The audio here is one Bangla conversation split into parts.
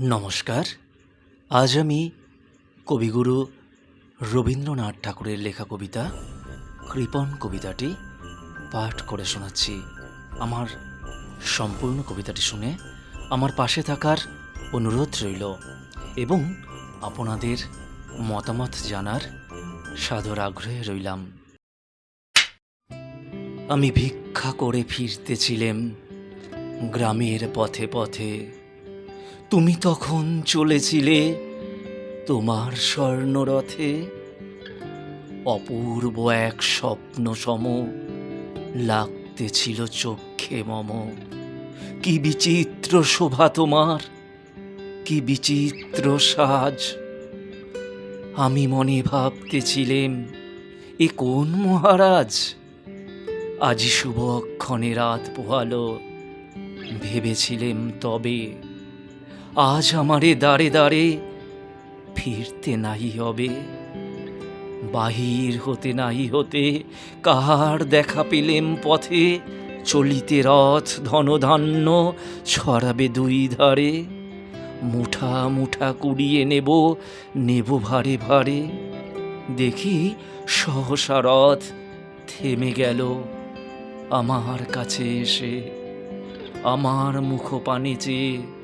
নমস্কার। আজ আমি কবিগুরু রবীন্দ্রনাথ ঠাকুরের লেখা কবিতা, কৃপণ কবিতাটি পাঠ করে শোনাচ্ছি। আমার সম্পূর্ণ কবিতাটি শুনে আমার পাশে থাকার অনুরোধ রইল এবং আপনাদের মতামত জানার সাদর আগ্রহে রইলাম। আমি ভিক্ষা করে ফিরতেছিলেম গ্রামের পথে পথে তুমি তখন চলেছিলে তোমার স্বর্ণরথে। অপূর্ব এক স্বপ্ন সম লাগতেছিল চক্ষে মম। কি বিচিত্র শোভা তোমার, কি বিচিত্র সাজ। আমি মনে ভাবতেছিলেম, এ কোন মহারাজ? আজি শুভক্ষণে রাত পোহালো, ভেবেছিলেম তবে আজ আমারে দাঁড়ে দাঁড়ে ফিরতে নাই হবে। বাহির হতে নাই হতে কাহার দেখা পেলেম পথে, চলিতে রথ ধনধান্য ছড়াবে দুই ধারে। মুঠা মুঠা কুড়িয়ে নেব নেব ভারে ভারে। দেখি সহসা রথ থেমে গেল আমার কাছে এসে, আমার মুখ পানে চেয়ে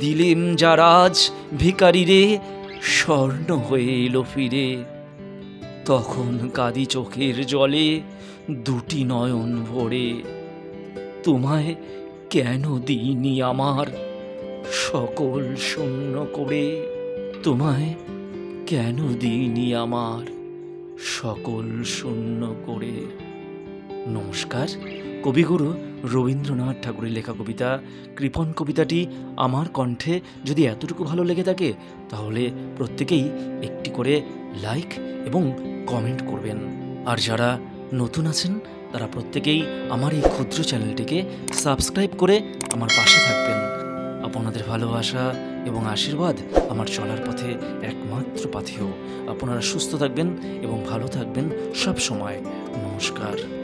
দিলেম যারাজ ভিকারিরে স্বর্ণ হয়ে এলো ফিরে। তখন কাদি চোখের জলে দুটি নয়ন ভরে। তোমায় কেন দিইনি আমার সকল শূন্য করে তোমায় কেন দিইনি আমার সকল শূন্য করে নমস্কার, কবিগুরু রবীন্দ্রনাথ ঠাকুরের লেখা কবিতা কৃপণ কবিতাটি আমার কণ্ঠে যদি এতটুকু ভালো লেগে থাকে, তাহলে প্রত্যেকেই একটি করে লাইক এবং কমেন্ট করবেন। আর যারা নতুন আছেন, তারা প্রত্যেকেই আমার এই ক্ষুদ্র চ্যানেলটিকে সাবস্ক্রাইব করে আমার পাশে থাকবেন। আপনাদের ভালোবাসা এবং আশীর্বাদ আমার চলার পথে একমাত্র পাথেয়। আপনারা সুস্থ থাকবেন এবং ভালো থাকবেন সব সময় নমস্কার।